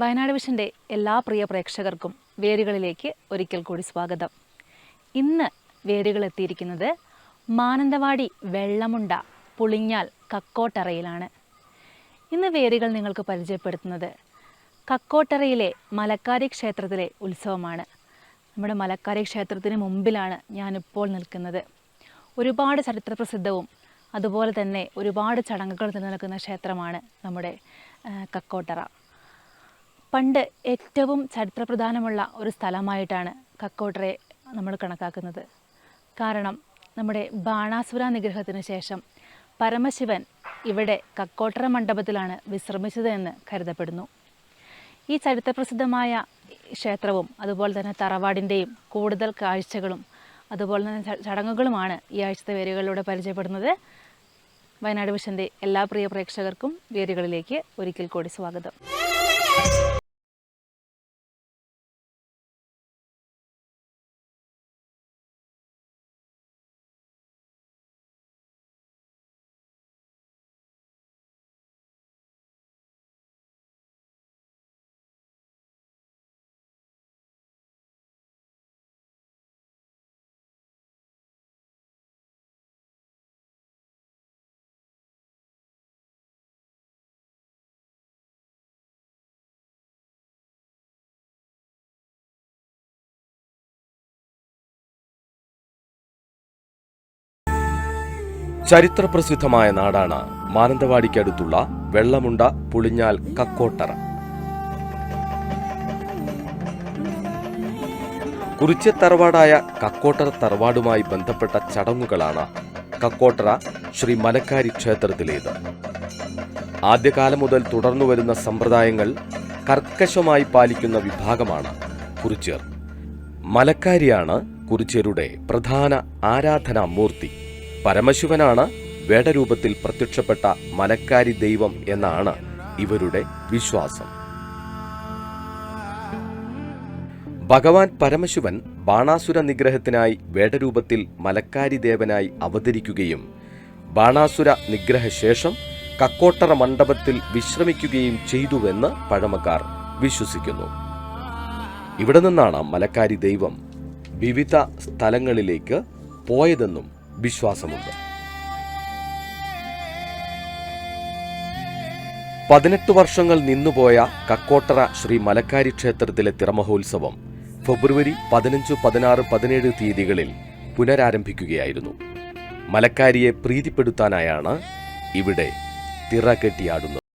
വയനാട് വിഷന്റെ എല്ലാ പ്രിയ പ്രേക്ഷകർക്കും വേരുകളിലേക്ക് ഒരിക്കൽ കൂടി സ്വാഗതം. ഇന്ന് വേരുകൾ എത്തിയിരിക്കുന്നത് മാനന്തവാടി വെള്ളമുണ്ട പുളിഞ്ഞാൽ കക്കോട്ടറയിലാണ്. ഇന്ന് വേരുകൾ നിങ്ങൾക്ക് പരിചയപ്പെടുത്തുന്നത് കക്കോട്ടറയിലെ മലക്കാരി ക്ഷേത്രത്തിലെ ഉത്സവമാണ്. നമ്മുടെ മലക്കാരി ക്ഷേത്രത്തിന് മുമ്പിലാണ് ഞാനിപ്പോൾ നിൽക്കുന്നത്. ഒരുപാട് ചരിത്രപ്രസിദ്ധവും അതുപോലെ തന്നെ ഒരുപാട് ചടങ്ങുകൾ നിലനിൽക്കുന്ന ക്ഷേത്രമാണ് നമ്മുടെ കക്കോട്ടറ. പണ്ട് ഏറ്റവും ചരിത്രപ്രധാനമുള്ള ഒരു സ്ഥലമായിട്ടാണ് കക്കോട്ടറയെ നമ്മൾ കണക്കാക്കുന്നത്. കാരണം നമ്മുടെ ബാണാസുര നിഗ്രഹത്തിന് ശേഷം പരമശിവൻ ഇവിടെ കക്കോട്ടറ മണ്ഡപത്തിലാണ് വിശ്രമിച്ചത് എന്ന് കരുതപ്പെടുന്നു. ഈ ചരിത്രപ്രസിദ്ധമായ ക്ഷേത്രവും അതുപോലെ തന്നെ തറവാടിന്റെയും കൂടുതൽ കാഴ്ചകളും അതുപോലെ തന്നെ ചടങ്ങുകളുമാണ് ഈ ആഴ്ചത്തെ വേരുകളിലൂടെ പരിചയപ്പെടുന്നത്. വയനാട് വിഷന്റെ എല്ലാ പ്രിയ പ്രേക്ഷകർക്കും വേരുകളിലേക്ക് ഒരിക്കൽ കൂടി സ്വാഗതം. ചരിത്രപ്രസിദ്ധമായ നാടാണ് മാനന്തവാടിക്കടുത്തുള്ള വെള്ളമുണ്ട പുളിഞ്ഞാൽ കക്കോട്ടറ. കുറിച്യത്തറവാടായ കക്കോട്ടറ തറവാടുമായി ബന്ധപ്പെട്ട ചടങ്ങുകളാണ് കക്കോട്ടറ ശ്രീ മലക്കാരി ക്ഷേത്രത്തിലേത്. ആദ്യകാലം മുതൽ തുടർന്നുവരുന്ന സമ്പ്രദായങ്ങൾ കർക്കശമായി പാലിക്കുന്ന വിഭാഗമാണ് കുറിച്യർ. മലക്കാരിയാണ് കുറിച്യരുടെ പ്രധാന ആരാധനാ മൂർത്തി പരമശിവനാണ് വേടരൂപത്തിൽ പ്രത്യക്ഷപ്പെട്ട മലക്കാരി ദൈവം എന്നാണ് ഇവരുടെ വിശ്വാസം. ഭഗവാൻ പരമശിവൻ ബാണാസുര നിഗ്രഹത്തിനായി വേടരൂപത്തിൽ മലക്കാരി ദേവനായി അവതരിക്കുകയും ബാണാസുര നിഗ്രഹശേഷം കക്കോട്ടറ മണ്ഡപത്തിൽ വിശ്രമിക്കുകയും ചെയ്തുവെന്ന് പഴമക്കാർ വിശ്വസിക്കുന്നു. ഇവിടെ നിന്നാണ് മലക്കാരി ദൈവം വിവിധ സ്ഥലങ്ങളിലേക്ക് പോയതെന്നും വിശ്വാസമുണ്ട്. പതിനെട്ട് വർഷങ്ങൾ നിന്നുപോയ കക്കോട്ടറ ശ്രീ മലക്കാരി ക്ഷേത്രത്തിലെ തിറമഹോത്സവം ഫെബ്രുവരി പതിനഞ്ച് പതിനാറ് പതിനേഴ് തീയതികളിൽ പുനരാരംഭിക്കുകയായിരുന്നു. മലക്കാരിയെ പ്രീതിപ്പെടുത്താനായാണ് ഇവിടെ തിറ കെട്ടിയാടുന്നത്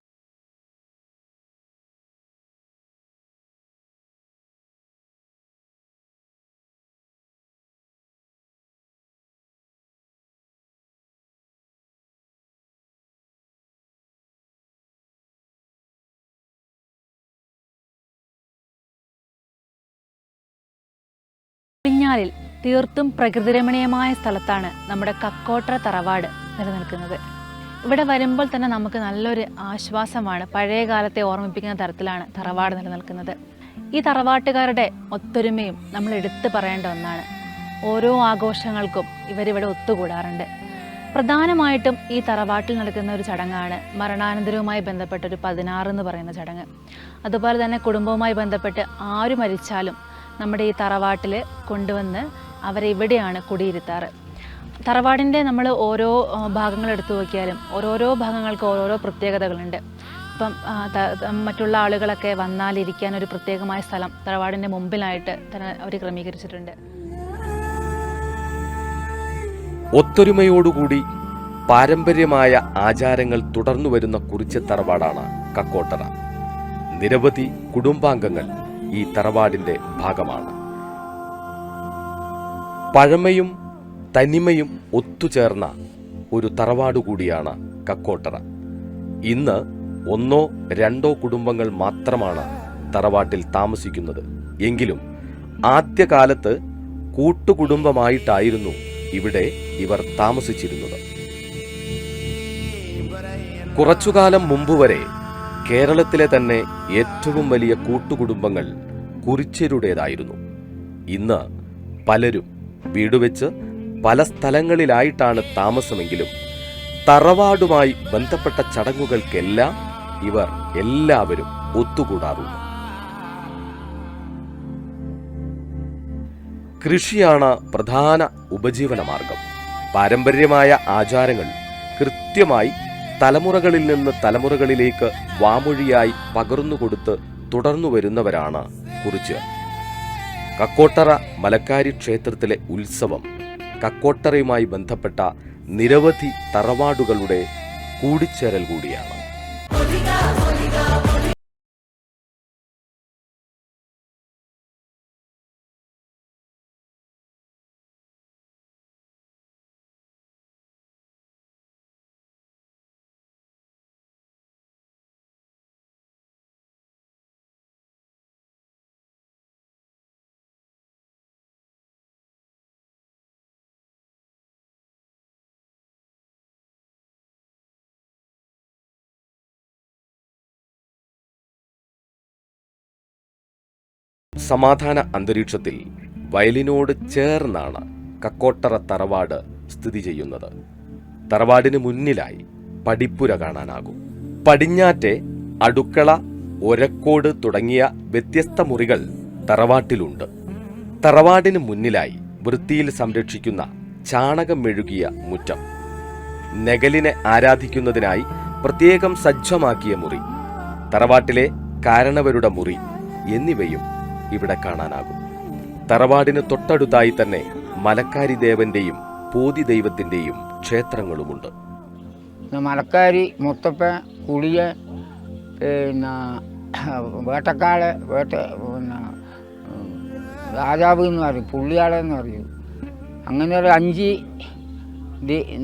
പിഞ്ഞാലിൽ തീർത്തും പ്രകൃതിരമണീയമായ സ്ഥലത്താണ് നമ്മുടെ കക്കോട്ട തറവാട് നിലനിൽക്കുന്നത്. ഇവിടെ വരുമ്പോൾ തന്നെ നമുക്ക് നല്ലൊരു ആശ്വാസമാണ് പഴയ കാലത്തെ ഓർമ്മിപ്പിക്കുന്ന തരത്തിലാണ് തറവാട് നിലനിൽക്കുന്നത്. ഈ തറവാട്ടുകാരുടെ ഒത്തൊരുമയും നമ്മൾ എടുത്തു പറയേണ്ട ഒന്നാണ്. ഓരോ ആഘോഷങ്ങൾക്കും ഇവരിവിടെ ഒത്തുകൂടാറുണ്ട്. പ്രധാനമായിട്ടും ഈ തറവാട്ടിൽ നടക്കുന്ന ഒരു ചടങ്ങാണ് മരണാനന്തരവുമായി ബന്ധപ്പെട്ട ഒരു പതിനാറ് എന്ന് പറയുന്ന ചടങ്ങ്. അതുപോലെ തന്നെ കുടുംബവുമായി ബന്ധപ്പെട്ട് ആര് മരിച്ചാലും നമ്മുടെ ഈ തറവാട്ടിൽ കൊണ്ടുവന്ന് അവരെ ഇവിടെയാണ് കുടിയിരുത്താറ്. തറവാടിന്റെ നമ്മൾ ഓരോ ഭാഗങ്ങൾ എടുത്തു നോക്കിയാലും ഓരോരോ ഭാഗങ്ങൾക്ക് ഓരോരോ പ്രത്യേകതകളുണ്ട്. ഇപ്പം മറ്റുള്ള ആളുകളൊക്കെ വന്നാലിരിക്കാൻ ഒരു പ്രത്യേകമായ സ്ഥലം തറവാടിന്റെ മുമ്പിലായിട്ട് തന്നെ അവർ ക്രമീകരിച്ചിട്ടുണ്ട്. ഒത്തൊരുമയോടുകൂടി പാരമ്പര്യമായ ആചാരങ്ങൾ തുടർന്നു വരുന്ന കുറിച്ച തറവാടാണ് കക്കോട്ടറ. നിരവധി കുടുംബാംഗങ്ങൾ ഈ തറവാടിന്റെ ഭാഗമാണ്. പഴമയും തനിമയും ഒത്തുചേർന്ന ഒരു തറവാട് കൂടിയാണ് കക്കോട്ടറ. ഇന്ന് ഒന്നോ രണ്ടോ കുടുംബങ്ങൾ മാത്രമാണ് തറവാട്ടിൽ താമസിക്കുന്നത്. എങ്കിലും ആദ്യകാലത്ത് കൂട്ടുകുടുംബമായിട്ടായിരുന്നു ഇവിടെ ഇവർ താമസിച്ചിരുന്നത്. കുറച്ചുകാലം മുമ്പ് വരെ കേരളത്തിലെ തന്നെ ഏറ്റവും വലിയ കൂട്ടുകുടുംബങ്ങൾ കുറിച്ചരുടേതായിരുന്നു ഇന്ന് പലരും വീട് വെച്ച് പല സ്ഥലങ്ങളിലായിട്ടാണ് താമസമെങ്കിലും തറവാടുമായി ബന്ധപ്പെട്ട ചടങ്ങുകൾക്കെല്ലാം ഇവർ എല്ലാവരും ഒത്തുകൂടാറുണ്ട്. കൃഷിയാണ് പ്രധാന ഉപജീവന മാർഗം പാരമ്പര്യമായ ആചാരങ്ങൾ കൃത്യമായി തലമുറകളിൽ നിന്ന് തലമുറകളിലേക്ക് വാമൊഴിയായി പകർന്നുകൊടുത്ത് തുടർന്നു വരുന്നവരാണ് കുറിച്ച്. കക്കോട്ടറ മലക്കാരി ക്ഷേത്രത്തിലെ ഉത്സവം കക്കോട്ടറയുമായി ബന്ധപ്പെട്ട നിരവധി തറവാടുകളുടെ കൂടിച്ചേരൽ കൂടിയാണ്. സമാധാന അന്തരീക്ഷത്തിൽ വയലിനോട് ചേർന്നാണ് കക്കോട്ടറ തറവാട് സ്ഥിതി ചെയ്യുന്നത്. തറവാടിന് മുന്നിലായി പടിപ്പുര കാണാനാകും. പടിഞ്ഞാറ്റെ അടുക്കള ഒരക്കോട് തുടങ്ങിയ വ്യത്യസ്ത മുറികൾ തറവാട്ടിലുണ്ട്. തറവാടിന് മുന്നിലായി വൃത്തിയിൽ സംരക്ഷിക്കുന്ന ചാണകം മെഴുകിയ മുറ്റം. നെഗലിനെ ആരാധിക്കുന്നതിനായി പ്രത്യേകം സജ്ജമാക്കിയ മുറി. തറവാട്ടിലെ കാരണവരുടെ മുറി എന്നിവയും ഇവിടെ കാണാനാകും. തറവാടിന് തൊട്ടടുത്തായി തന്നെ മലക്കാരി ദേവന്റെയും പോതി ദൈവത്തിന്റെയും ക്ഷേത്രങ്ങളുമുണ്ട്. മലക്കാരി മുത്തപ്പ കുളിയ പിന്നെ വേട്ടക്കാട് വേട്ട പിന്നെ രാജാവ് എന്ന് പറയും പുള്ളിയാളെന്ന് പറയും. അങ്ങനെ ഒരു അഞ്ച്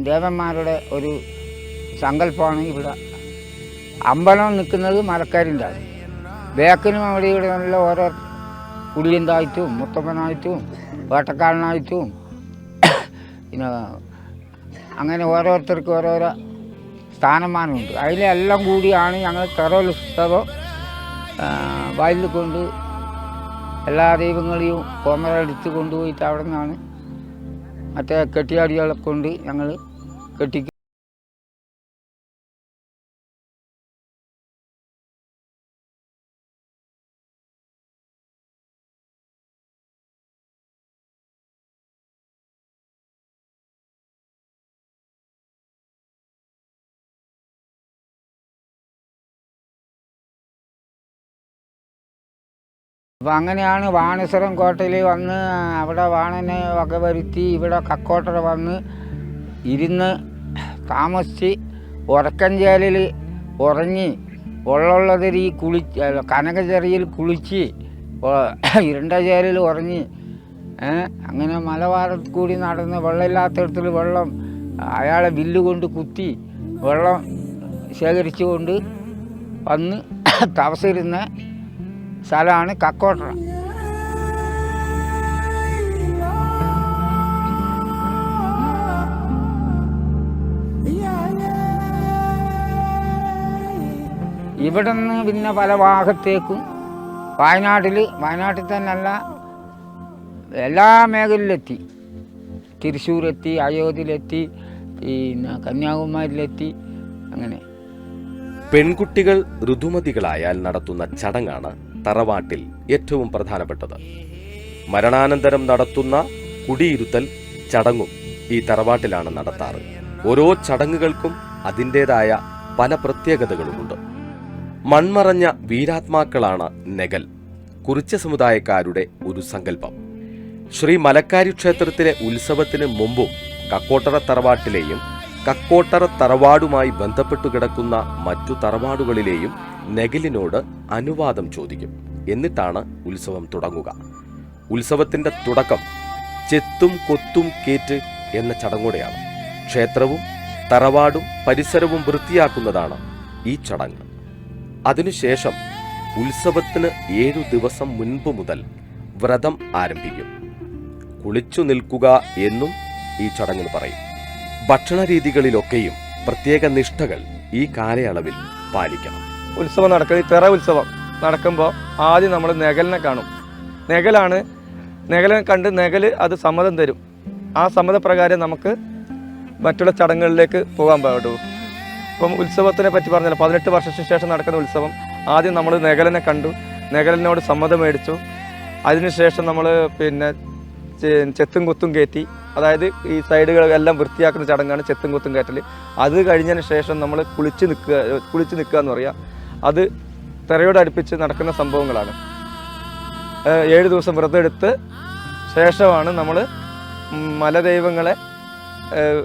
ദേവന്മാരുടെ ഒരു സങ്കല്പമാണ് ഇവിടെ. അമ്പലം നിൽക്കുന്നത് മലക്കാരിന്റെ ബേക്കിനും അവിടെ ഇവിടെ നല്ല ഓരോ കുടിയന്തായിട്ടും മുത്തപ്പനായിട്ടും വേട്ടക്കാരനായിട്ടും. പിന്നെ അങ്ങനെ ഓരോരുത്തർക്കും ഓരോരോ സ്ഥാനമാനമുണ്ട്. അതിലെല്ലാം കൂടിയാണ് ഞങ്ങൾ തെറോത്സവം വയലിൽ കൊണ്ട് എല്ലാ ദൈവങ്ങളെയും കോമരെടുത്ത് കൊണ്ടുപോയിട്ട് അവിടെ നിന്നാണ് മറ്റേ കെട്ടിയാടികളെ കൊണ്ട് ഞങ്ങൾ കെട്ടിക്കും അപ്പം അങ്ങനെയാണ് വാണേശ്വരം കോട്ടയിൽ വന്ന് അവിടെ വാണനെ വകവരുത്തി ഇവിടെ കക്കോട്ടറ വന്ന് ഇരുന്ന് താമസിച്ച് ഉറക്കഞ്ചേലിൽ ഉറങ്ങി വെള്ളമുള്ളതിരി ഈ കുളി കനകചെറിയിൽ കുളിച്ച് ഒ- ഇരുണ്ട ചേലിൽ ഉറങ്ങി അങ്ങനെ മലബാറിൽ കൂടി നടന്ന് വെള്ളമില്ലാത്തടത്തിൽ വെള്ളം അയാളെ വില്ല് കൊണ്ട് കുത്തി വെള്ളം ശേഖരിച്ചുകൊണ്ട് വന്ന് തപസിരുന്ന സ്ഥലമാണ് കക്കോട്ടറ. ഇവിടെ നിന്ന് പിന്നെ പല ഭാഗത്തേക്കും വയനാട്ടിൽ വയനാട്ടിൽ തന്നെയല്ല എല്ലാ മേഖലയിലെത്തി. തൃശ്ശൂരെത്തി അയോധ്യയിലെത്തി പിന്നെ കന്യാകുമാരിയിലെത്തി അങ്ങനെ. പെൺകുട്ടികൾ ഋതുമതികളായാൽ നടത്തുന്ന ചടങ്ങാണ് തറവാട്ടിൽ ഏറ്റവും പ്രധാനപ്പെട്ടത്. മരണാനന്തരം നടത്തുന്ന കുടിയിരുത്തൽ ചടങ്ങും ഈ തറവാട്ടിലാണ് നടത്താറ്. ഓരോ ചടങ്ങുകൾക്കും അതിന്റെതായ പല പ്രത്യേകതകളുമുണ്ട്. മൺമറഞ്ഞ വീരാത്മാക്കളാണ് നെഗൽ കുറിച്ച സമുദായക്കാരുടെ ഒരു സങ്കല്പം. ശ്രീ മലക്കാരി ക്ഷേത്രത്തിലെ ഉത്സവത്തിന് മുമ്പും കക്കോട്ടറ തറവാട്ടിലെയും കക്കോട്ടറ തറവാടുമായി ബന്ധപ്പെട്ടു കിടക്കുന്ന മറ്റു തറവാടുകളിലെയും നെഗലിനോട് അനുവാദം ചോദിക്കും. എന്നിട്ടാണ് ഉത്സവം തുടങ്ങുക. ഉത്സവത്തിന്റെ തുടക്കം ചെത്തും കൊത്തും കേറ്റ് എന്ന ചടങ്ങോടെയാണ്. ക്ഷേത്രവും തറവാടും പരിസരവും വൃത്തിയാക്കുന്നതാണ് ഈ ചടങ്ങ്. അതിനുശേഷം ഉത്സവത്തിന് ഏഴു ദിവസം മുൻപ് മുതൽ വ്രതം ആരംഭിക്കും. കുളിച്ചു നിൽക്കുക എന്നും ഈ ചടങ്ങിന് പറയും. ഭക്ഷണ രീതികളിലൊക്കെയും പ്രത്യേക നിഷ്ഠകൾ ഈ കാലയളവിൽ പാലിക്കണം. ഉത്സവം നടക്കുന്നത് തെറ ഉത്സവം നടക്കുമ്പോൾ ആദ്യം നമ്മൾ നെഗലിനെ കാണും. നെഗലാണ് നെഗലിനെ കണ്ട് നെഗൽ അത് സമ്മതം തരും. ആ സമ്മതപ്രകാരം നമുക്ക് മറ്റുള്ള ചടങ്ങുകളിലേക്ക് പോകാൻ പാടുള്ളൂ. ഇപ്പം ഉത്സവത്തിനെ പറ്റി പറഞ്ഞല്ലോ പതിനെട്ട് വർഷത്തിന് ശേഷം നടക്കുന്ന ഉത്സവം ആദ്യം നമ്മൾ നെഗലിനെ കണ്ടു. നെഗലിനോട് സമ്മതം മേടിച്ചു. അതിനുശേഷം നമ്മൾ പിന്നെ ചെത്തും കുത്തും കയറ്റി അതായത് ഈ സൈഡുകളെല്ലാം വൃത്തിയാക്കുന്ന ചടങ്ങാണ് ചെത്തും കുത്തും കയറ്റൽ അത് കഴിഞ്ഞതിന് ശേഷം നമ്മൾ കുളിച്ച് നിൽക്കുക കുളിച്ച് നിൽക്കുക എന്ന് പറയുക അത് തിരയോട് അടുപ്പിച്ച് നടക്കുന്ന സംഭവങ്ങളാണ്. ഏഴ് ദിവസം വ്രതം എടുത്ത് ശേഷമാണ് നമ്മൾ മലദൈവങ്ങളെ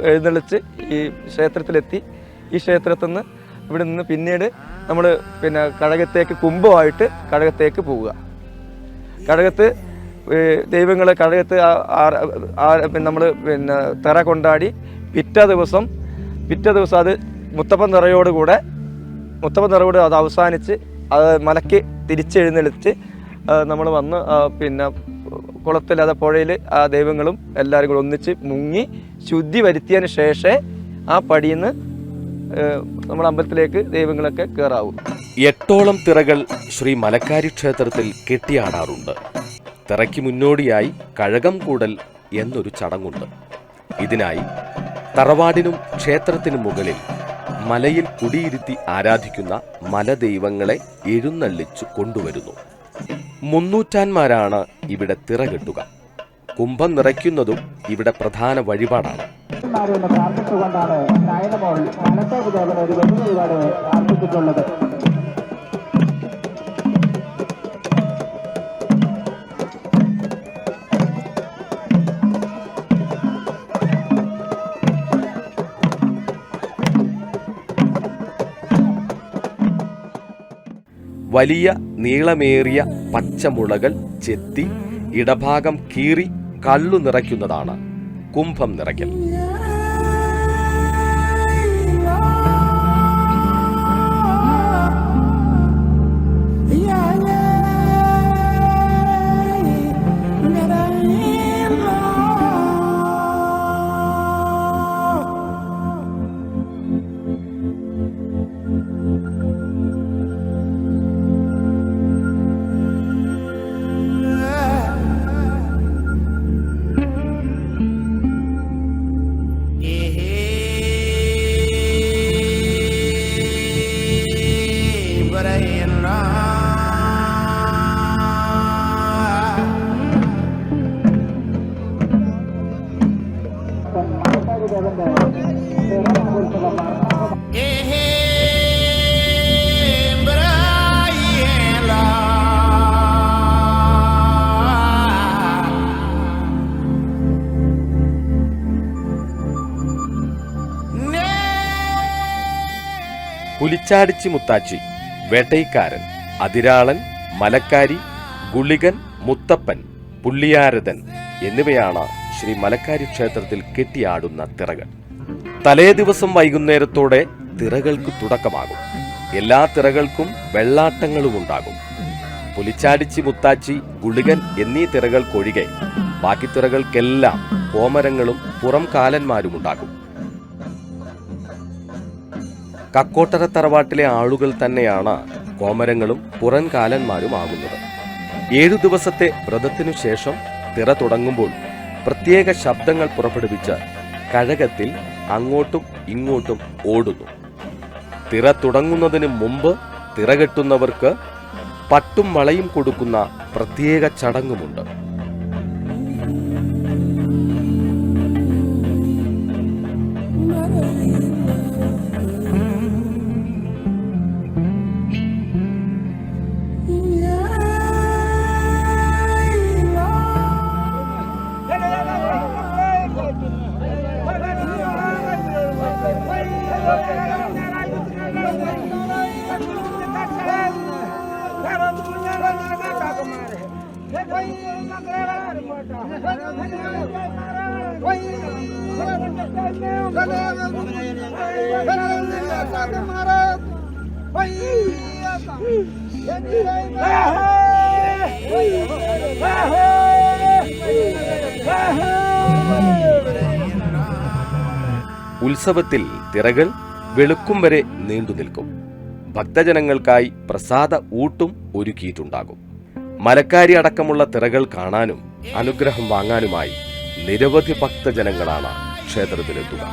എഴുന്നള്ളിച്ച് ഈ ക്ഷേത്രത്തിലെത്തി. ഈ ക്ഷേത്രത്തിൽ നിന്ന് ഇവിടെ നിന്ന് പിന്നീട് നമ്മൾ പിന്നെ കഴകത്തേക്ക് കുംഭമായിട്ട് കഴകത്തേക്ക് പോവുക. കഴകത്ത് ദൈവങ്ങളെ കഴകത്ത് നമ്മൾ പിന്നെ തെറ കൊണ്ടാടി പിറ്റേ ദിവസം പിറ്റേ ദിവസം അത് മുത്തപ്പൻ നിറയോടുകൂടെ മുത്തപ്പൻ നിറവിട് അത് അവസാനിച്ച് അത് മലയ്ക്ക് തിരിച്ചെഴുന്നെളിച്ച് നമ്മൾ വന്ന് പിന്നെ കുളത്തിൽ അതെ പുഴയിൽ ആ ദൈവങ്ങളും എല്ലാവരും കൂടെ ഒന്നിച്ച് മുങ്ങി ശുദ്ധി വരുത്തിയതിന് ശേഷമേ ആ പടിയിൽ നിന്ന് നമ്മുടെ അമ്പലത്തിലേക്ക് ദൈവങ്ങളൊക്കെ കയറാവൂ എട്ടോളം തിറകൾ ശ്രീ മലക്കാരി ക്ഷേത്രത്തിൽ കെട്ടിയാടാറുണ്ട്. തിറയ്ക്ക് മുന്നോടിയായി കഴകം കൂടൽ എന്നൊരു ചടങ്ങുണ്ട്. ഇതിനായി തറവാടിനും ക്ഷേത്രത്തിനും മുകളിൽ മലയിൽ കുടിയിരുത്തി ആരാധിക്കുന്ന മലദൈവങ്ങളെ എഴുന്നള്ളിച്ചു കൊണ്ടുവരുന്നു. മുന്നൂറ്റാന്മാരാണ് ഇവിടെ തിറകെട്ടുക. കുംഭം നിറയ്ക്കുന്നതും ഇവിടെ പ്രധാന വഴിപാടാണ്. പ്രാർത്ഥിച്ചുകൊണ്ടാണ് ഒരു വലിയ നീളമേറിയ പച്ചമുളകൾ ചെത്തി ഇടഭാഗം കീറി കള്ളു നിറയ്ക്കുന്നതാണ് കുംഭം നിറയ്ക്കൽ. പുലിച്ചാടിച്ചി മുത്താച്ചി. വേട്ടൈക്കാരൻ അതിരാളൻ മലക്കാരി ഗുളികൻ മുത്തപ്പൻ പുള്ളിയാരതൻ എന്നിവയാണ് ശ്രീ മലക്കാരി ക്ഷേത്രത്തിൽ കെട്ടിയാടുന്ന തിറകൾ. തലേ ദിവസം വൈകുന്നേരത്തോടെ തിറകൾക്ക് തുടക്കമാകും. എല്ലാ തിറകൾക്കും വെള്ളാട്ടങ്ങളും ഉണ്ടാകും. പുലിച്ചാടിച്ചി മുത്താച്ചി ഗുളികൻ എന്നീ തിറകൾക്കൊഴികെ ബാക്കി തിറകൾക്കെല്ലാം കോമരങ്ങളും പുറം കാലന്മാരുമുണ്ടാകും കക്കോട്ടര തറവാട്ടിലെ ആളുകൾ തന്നെയാണ് കോമരങ്ങളും പുറംകാലന്മാരുമാകുന്നത്. ഏഴു ദിവസത്തെ വ്രതത്തിനു ശേഷം തിറ തുടങ്ങുമ്പോൾ പ്രത്യേക ശബ്ദങ്ങൾ പുറപ്പെടുവിച്ച് കഴകത്തിൽ അങ്ങോട്ടും ഇങ്ങോട്ടും ഓടുന്നു. തിറ തുടങ്ങുന്നതിന് മുമ്പ് തിറകെട്ടുന്നവർക്ക് പട്ടും വളയും കൊടുക്കുന്ന പ്രത്യേക ചടങ്ങുമുണ്ട്. ഉത്സവത്തിൽ തിറകൾ വെളുക്കും വരെ നീണ്ടു നിൽക്കും. ഭക്തജനങ്ങൾക്കായി പ്രസാദ ഊട്ടും ഒരുക്കിയിട്ടുണ്ടാകും. മലക്കാരി അടക്കമുള്ള തിറകൾ കാണാനും അനുഗ്രഹം വാങ്ങാനുമായി നിരവധി ഭക്തജനങ്ങളാണ് ക്ഷേത്രത്തിലെത്തുക.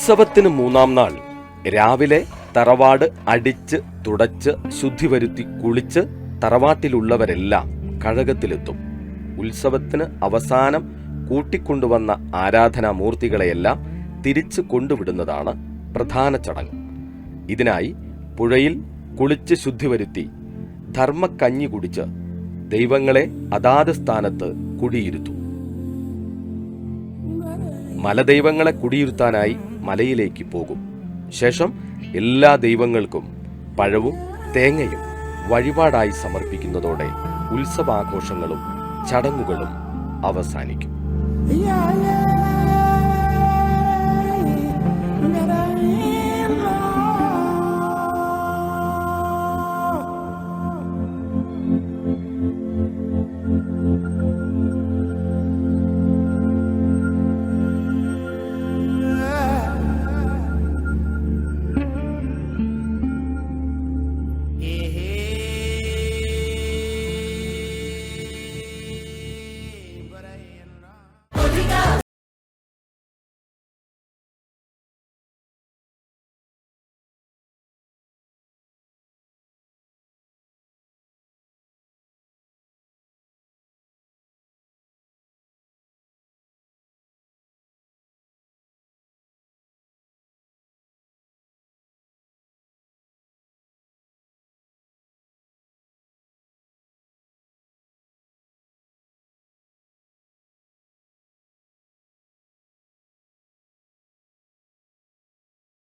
ഉത്സവത്തിന് മൂന്നാം നാൾ. രാവിലെ തറവാട് അടിച്ച് തുടച്ച് ശുദ്ധി വരുത്തി കുളിച്ച് തറവാട്ടിലുള്ളവരെല്ലാം കഴകത്തിലെത്തും. ഉത്സവത്തിന് അവസാനം കൂട്ടിക്കൊണ്ടുവന്ന ആരാധനാമൂർത്തികളെയെല്ലാം തിരിച്ചു കൊണ്ടുവിടുന്നതാണ് പ്രധാന ചടങ്ങ്. ഇതിനായി പുഴയിൽ കുളിച്ച് ശുദ്ധി വരുത്തി ധർമ്മക്കഞ്ഞി കുടിച്ച് ദൈവങ്ങളെ അതാത് സ്ഥാനത്ത് കുടിയിരുത്തും. മലദൈവങ്ങളെ കുടിയിരുത്താനായി മലയിലേക്ക് പോകും. ശേഷം എല്ലാ ദൈവങ്ങൾക്കും പഴവും തേങ്ങയും വഴിപാടായി സമർപ്പിക്കുന്നതോടെ ഉത്സവാഘോഷങ്ങളും ചടങ്ങുകളും അവസാനിക്കും.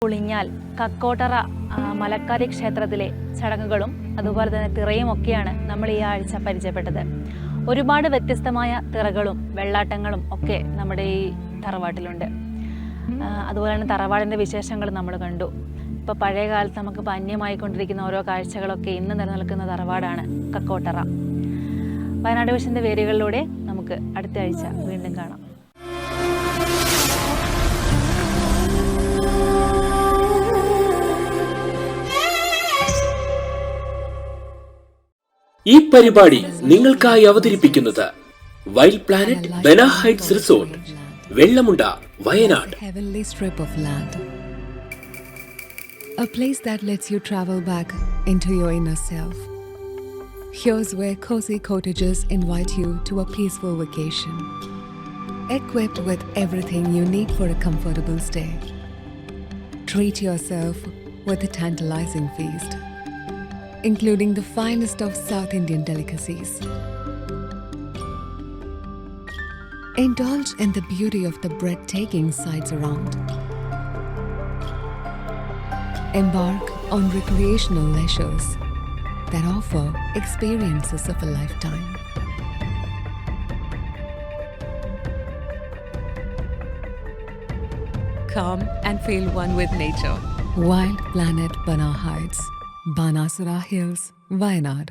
പുളിഞ്ഞാൽ കക്കോട്ടറ മലക്കാരി ക്ഷേത്രത്തിലെ ചടങ്ങുകളും അതുപോലെ തന്നെ തിറയും ഒക്കെയാണ് നമ്മൾ ഈ ആഴ്ച പരിചയപ്പെട്ടത്. ഒരുപാട് വ്യത്യസ്തമായ തിറകളും വെള്ളാട്ടങ്ങളും ഒക്കെ നമ്മുടെ ഈ തറവാട്ടിലുണ്ട്. അതുപോലെ തന്നെ തറവാടിന്റെ വിശേഷങ്ങൾ നമ്മൾ കണ്ടു. ഇപ്പോൾ പഴയ കാലത്ത് നമുക്ക് അന്യമായിക്കൊണ്ടിരിക്കുന്ന ഓരോ കാഴ്ചകളൊക്കെ ഇന്ന് നിലനിൽക്കുന്ന തറവാടാണ് കക്കോട്ടറ. വയനാട് വിഷന്റെ വേരുകളിലൂടെ നമുക്ക് അടുത്ത ആഴ്ച വീണ്ടും കാണാം. ഈ പരിപാടി നിങ്ങൾക്കായി അവതരിപ്പിക്കുന്നത് wild planet ബെന Heights Resort Vellamunda Wayanad heavenly strip of land. A place that lets you travel back into your inner self. Here's where cozy cottages invite you to a peaceful vacation. Equipped with everything you need for a comfortable stay. Treat yourself with a tantalizing feast, including the finest of South Indian delicacies. Indulge in the beauty of the breathtaking sights around. Embark on recreational leisures that offer experiences of a lifetime. Come and feel one with nature. Wild Planet Bana Heights, Banasura Hills, Wayanad.